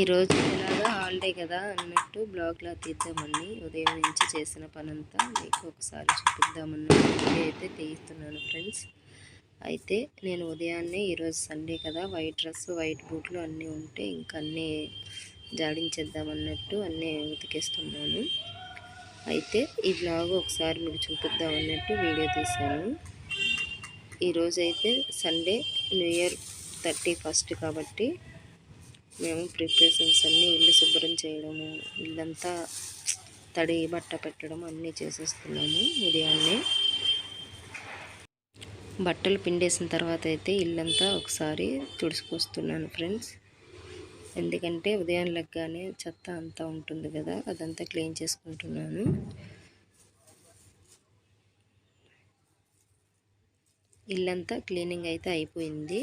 ఈరోజు ఎలాగో హాలిడే కదా అన్నట్టు బ్లాగ్లా తీద్దామని ఉదయం నుంచి చేసిన పనంతా మీకు ఒకసారి చూపిద్దామన్నట్టు వీడియో అయితే తీస్తున్నాను ఫ్రెండ్స్. అయితే నేను ఉదయాన్నే ఈరోజు సండే కదా వైట్ డ్రెస్ వైట్ బూట్లు అన్నీ ఉంటే ఇంకా అన్నీ జాడించేద్దామన్నట్టు అన్నీ ఉతికేస్తున్నాను. అయితే ఈ బ్లాగ్ ఒకసారి మీకు చూపిద్దాం అన్నట్టు వీడియో తీశాను. ఈరోజైతే Sunday new year thirty first కాబట్టి మేము ప్రిపరేషన్స్ అన్నీ ఇల్లు శుభ్రం చేయడము ఇల్లంతా తడి బట్ట పెట్టడం అన్నీ చేసేస్తున్నాము ఉదయాన్నే. బట్టలు పిండేసిన తర్వాత అయితే ఇల్లంతా ఒకసారి తుడుచుకొస్తున్నాను ఫ్రెండ్స్. ఎందుకంటే ఉదయం లెగ్గానే చెత్త అంతా ఉంటుంది కదా అదంతా క్లీన్ చేసుకుంటున్నాను. ఇల్లంతా క్లీనింగ్ అయితే అయిపోయింది.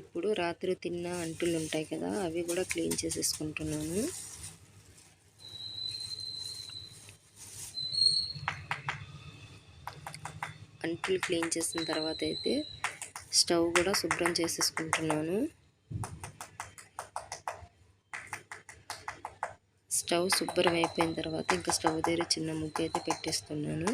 ఇప్పుడు రాత్రి తిన్న అంటులు ఉంటాయి కదా అవి కూడా క్లీన్ చేసేసుకుంటున్నాను. అంటులు క్లీన్ చేసిన తర్వాత అయితే స్టవ్ కూడా శుభ్రం చేసేసుకుంటున్నాను. స్టవ్ శుభ్రం అయిపోయిన తర్వాత ఇంకా స్టవ్ దగ్గర చిన్న ముగ్గు అయితే పెట్టేస్తున్నాను.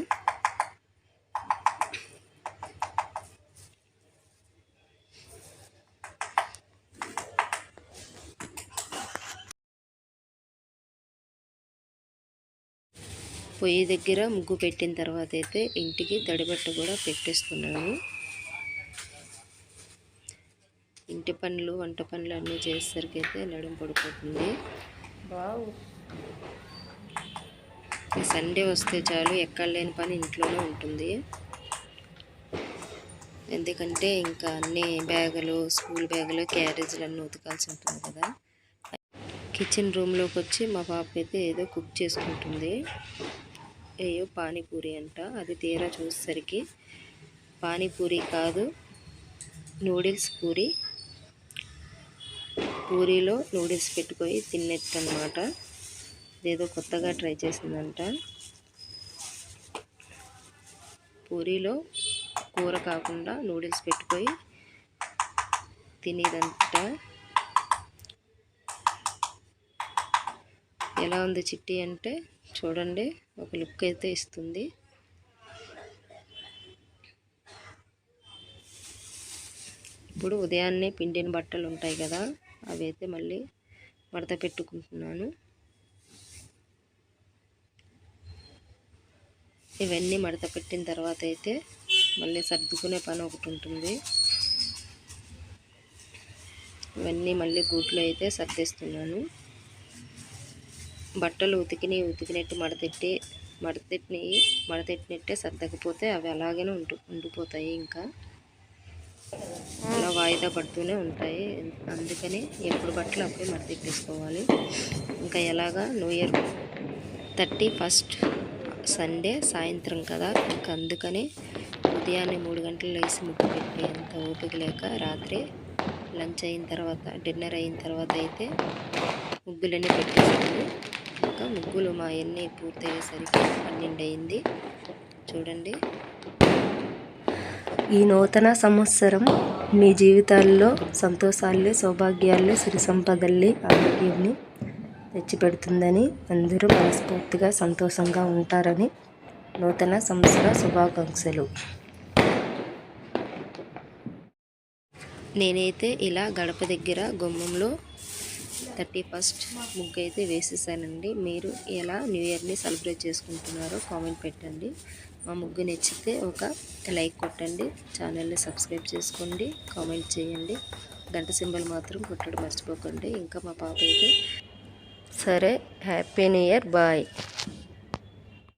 పొయ్యి దగ్గర ముగ్గు పెట్టిన తర్వాత అయితే ఇంటికి తడిబట్ట కూడా పెట్టేస్తున్నాను. ఇంటి పనులు వంట పనులు అన్నీ చేసేసరికి అయితే నడుము పడిపోతుంది. సండే వస్తే చాలు ఎక్కడ లేని పని ఇంట్లోనే ఉంటుంది. ఎందుకంటే ఇంకా అన్ని బ్యాగులు స్కూల్ బ్యాగులు క్యారేజీలు అన్నీ ఉతకాల్సి ఉంటుంది కదా. కిచెన్ రూమ్లోకి వచ్చి మా పాప అయితే ఏదో కుక్ చేసుకుంటుంది. ఏయో పానీపూరి అంట. అది తీరా చూసేసరికి పానీపూరి కాదు నూడిల్స్ పూరి. పూరీలో నూడిల్స్ పెట్టుకొని తిన్నట్టు అనమాట ఇదేదో కొత్తగా ట్రై చేసిందంట. పూరీలో కూర కాకుండా నూడిల్స్ పెట్టుకొని తినేదంట. ఎలా ఉంది చిట్టి అంటే చూడండి ఒక లుక్ అయితే ఇస్తుంది. ఇప్పుడు ఉదయాన్నే పిండిన బట్టలు ఉంటాయి కదా అవి అయితే మళ్ళీ మడత పెట్టుకుంటున్నాను. ఇవన్నీ మడత పెట్టిన తర్వాత అయితే మళ్ళీ సర్దుకునే పని ఒకటి ఉంటుంది. ఇవన్నీ మళ్ళీ గూట్లో అయితే సర్దేస్తున్నాను. బట్టలు ఉతికినవి ఉతికినట్టు మడతెట్టి మడతెట్టినవి మడతెట్టినట్టే సర్దకపోతే అవి అలాగనే ఉంటు ఉండిపోతాయి ఇంకా. అలా వాయిదా పడుతూనే ఉంటాయి. అందుకని ఎప్పుడు బట్టలు అప్పుడే మడతెట్టేసుకోవాలి. ఇంకా ఎలాగా? New year thirty first Sunday సాయంత్రం కదా. ఇంకా అందుకని ఉదయాన్నే మూడు గంటలు లేచి ముగ్గు పెట్టేంత ఓపిక లేక రాత్రి లంచ్ అయిన తర్వాత డిన్నర్ అయిన తర్వాత అయితే ముగ్గులన్నీ పెట్టేసాను ఇంకా ముగ్గులు మా ఎన్ని పూర్తయ్యేసరికి పన్నెండు అయింది చూడండి. ఈ నూతన సంవత్సరం మీ జీవితాల్లో సంతోషాలు సౌభాగ్యాలు సిరి సంపదల్ని ఆరోగ్యాన్ని తెచ్చిపెడుతుందని అందరూ మనస్ఫూర్తిగా సంతోషంగా ఉంటారని నూతన సంవత్సర శుభాకాంక్షలు. నేనైతే ఇలా గడప దగ్గర గుమ్మంలో థర్టీ ఫస్ట్ ముగ్గు అయితే వేసేసానండి. మీరు ఎలా న్యూ ఇయర్ని సెలబ్రేట్ చేసుకుంటున్నారో కామెంట్ పెట్టండి. మా ముగ్గు నచ్చితే ఒక లైక్ కొట్టండి. ఛానల్ని సబ్స్క్రైబ్ చేసుకోండి. కామెంట్ చేయండి. గంట సింబల్ మాత్రం కొట్టడం మర్చిపోకండి. ఇంకా మా పాప అయితే సరే హ్యాపీ న్యూ ఇయర్. బాయ్.